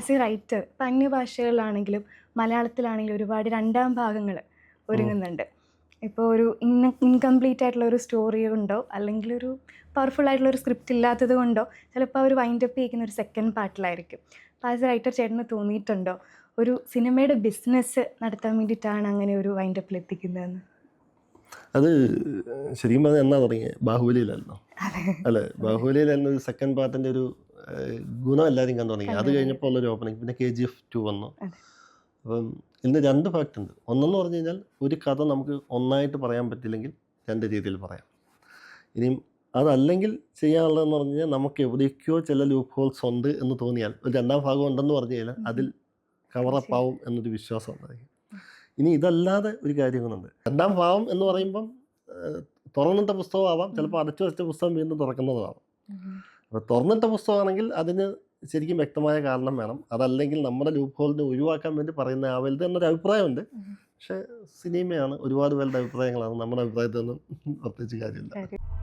As A writer ഇപ്പം അന്യഭാഷകളിലാണെങ്കിലും മലയാളത്തിലാണെങ്കിലും ഒരുപാട് രണ്ടാം ഭാഗങ്ങൾ ഒരുങ്ങുന്നുണ്ട്. ഇപ്പോൾ ഒരു ഇന്ന ഇൻകംപ്ലീറ്റ് ആയിട്ടുള്ള ഒരു സ്റ്റോറി കൊണ്ടോ അല്ലെങ്കിൽ ഒരു പവർഫുൾ ആയിട്ടുള്ള ഒരു സ്ക്രിപ്റ്റ് ഇല്ലാത്തത് കൊണ്ടോ? ചിലപ്പോൾ അവർ വൈൻഡ് അപ്പ് ചെയ്യുന്ന ഒരു സെക്കൻഡ് പാർട്ടിലായിരിക്കും അപ്പോൾ ആസ് എ റൈറ്റർ ചേട്ടന് തോന്നിയിട്ടുണ്ടോ? ഒരു സിനിമയുടെ ബിസിനസ് നടത്താൻ വേണ്ടിയിട്ടാണ് അങ്ങനെ ഒരു വൈൻഡ് അപ്പിൽ എത്തിക്കുന്നതെന്ന്? അത് ശരിക്കും പറഞ്ഞാൽ എന്നാ തുടങ്ങിയത് ബാഹുബലിയിലായിരുന്നു അല്ലേ? ബാഹുബലിയിലായിരുന്നു ഒരു സെക്കൻഡ് പാർട്ടിന്റെ ഒരു ഗുണം എല്ലാവരും കണ്ടു തുടങ്ങി. അത് കഴിഞ്ഞപ്പോൾ ഉള്ളൊരു ഓപ്പണിംഗ് പിന്നെ കെ ജി എഫ് ടു വന്നു. അപ്പം ഇന്ന് രണ്ട് ഫാക്റ്റ് ഉണ്ട്. ഒന്നെന്ന് പറഞ്ഞു കഴിഞ്ഞാൽ ഒരു കഥ നമുക്ക് ഒന്നായിട്ട് പറയാൻ പറ്റില്ലെങ്കിൽ രണ്ട് രീതിയിൽ പറയാം. ഇനിയും അതല്ലെങ്കിൽ ചെയ്യാനുള്ളതെന്ന് പറഞ്ഞു കഴിഞ്ഞാൽ നമുക്ക് എവിടേക്കോ ചില ലൂപ്പ് ഹോൾസ് ഉണ്ട് എന്ന് തോന്നിയാൽ ഒരു രണ്ടാം ഭാഗം ഉണ്ടെന്ന് പറഞ്ഞു കഴിഞ്ഞാൽ അതിൽ കവറപ്പ് ആവും എന്നൊരു വിശ്വാസം ഉണ്ടായിരിക്കും. ഇനി ഇതല്ലാതെ ഒരു കാര്യങ്ങളുണ്ട്. രണ്ടാം ഭാവം എന്ന് പറയുമ്പം തുറന്നിട്ട പുസ്തകമാവാം. ചിലപ്പോൾ അടച്ചു വെച്ച പുസ്തകം വീണ്ടും തുറക്കുന്നതുമാവാം. അപ്പോൾ തുറന്നിട്ട പുസ്തകമാണെങ്കിൽ അതിന് ശരിക്കും വ്യക്തമായ കാരണം വേണം. അതല്ലെങ്കിൽ നമ്മുടെ ലൂപ്പ് ഹോളിനെ ഒഴിവാക്കാൻ വേണ്ടി പറയുന്ന ആവരുത് എന്നൊരു അഭിപ്രായമുണ്ട്. പക്ഷേ സിനിമയാണ് ഒരുപാട് പേരുടെ അഭിപ്രായങ്ങളാണ്. നമ്മുടെ അഭിപ്രായത്തിൽ നിന്നും പ്രത്യേകിച്ച് കാര്യമില്ല. കാര്യം